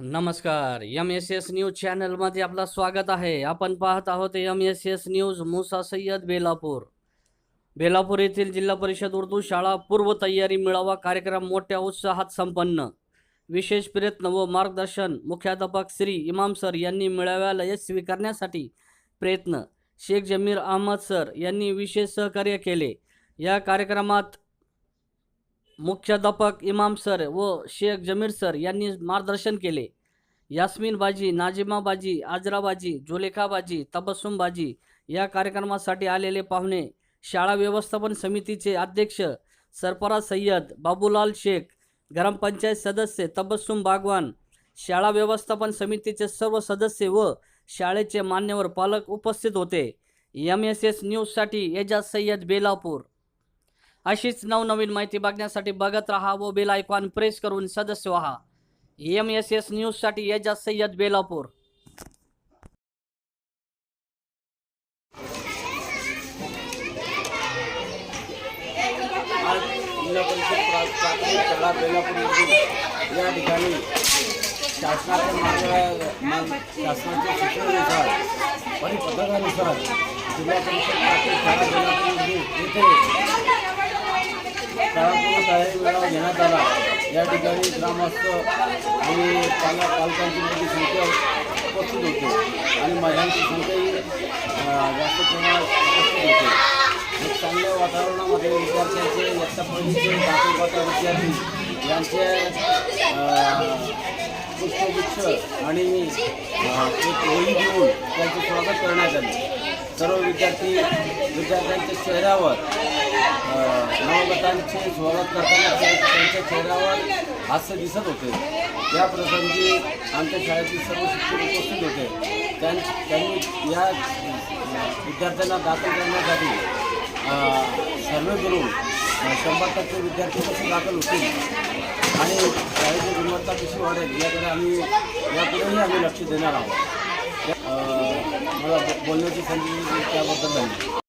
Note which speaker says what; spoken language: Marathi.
Speaker 1: नमस्कार. एम एस एस न्यूज चॅनलमध्ये आपलं स्वागत आहे. आपण पाहत आहोत M S S news Musa Sayyad Belapur. Belapur येथील जिल्हा परिषद उर्दू शाळा पूर्व तयारी मेळावा कार्यक्रम मोठ्या उत्साहात संपन्न. विशेष प्रयत्न व मार्गदर्शन मुख्याध्यापक श्री इमाम सर यांनी मेळाव्याला यश करण्यासाठी प्रयत्न. शेख जमीर अहमद सर यांनी विशेष सहकार्य केले. या कार्यक्रमात मुख्याध्यापक इमाम सर व शेख जमीर सर यांनी मार्गदर्शन केले. यास्मीन बाजी नाजिमा बाजी आजरा बाजी जुलेखा बाजी तबस्सुम बाजी या कार्यक्रमासाठी आलेले पाहुणे शाळा व्यवस्थापन समितीचे अध्यक्ष सरफराज सय्यद बाबूलाल शेख ग्रामपंचायत सदस्य तबस्सुम बागवान शाळा व्यवस्थापन समितीचे सर्व सदस्य व शाळेचे मान्यवर पालक उपस्थित होते. एम एस एस न्यूजसाठी एजाज सय्यद बेलापूर. अशीच नवनवीन माहिती बघण्यासाठी बघत राहा व बेल आयकॉन प्रेस करून सदस्य व्हा एम एस एस न्यूजसाठी एजाज सय्यद बेलापूर
Speaker 2: या ठिकाणी शासनाच्या मार्ग शासनाच्या सूचनेनुसार परिपत्रकानुसार जिल्हा परिषद येथे शाळापूर्व तयारी घेण्यात आला या ठिकाणी ग्रामस्थ आणि पाला पालकांची मोठी संख्या उपस्थित होती आणि महिलांची संख्याही जास्त प्रमाणात उपस्थित होती एक चांगल्या वातावरणामध्ये विद्यार्थ्यांचे इयत्ता पहिलीचे दाखल विद्यार्थी यांचे पुष्पगुच्छ आणि एक होळी घेऊन त्यांचे स्वागत करण्यात आले सर्व विद्यार्थी विद्यार्थ्यांच्या चेहऱ्यावर संतांचे स्वागत करताना त्यांच्या चेहऱ्यावर हास्य दिसत होते. या प्रसंगी आमच्या शाळेतील सर्व शिक्षक उपस्थित होते. त्यांनी या विद्यार्थ्यांना दाखल करण्यासाठी सर्वे करून शंभर टक्के विद्यार्थी कसे दाखल होतील आणि शाळेची गुणवत्ता कशी वाढेल याकडे आम्ही यापुढेही आम्ही लक्ष देणार आहोत. मला बोलण्याची संधी त्याबद्दल धन्यवाद.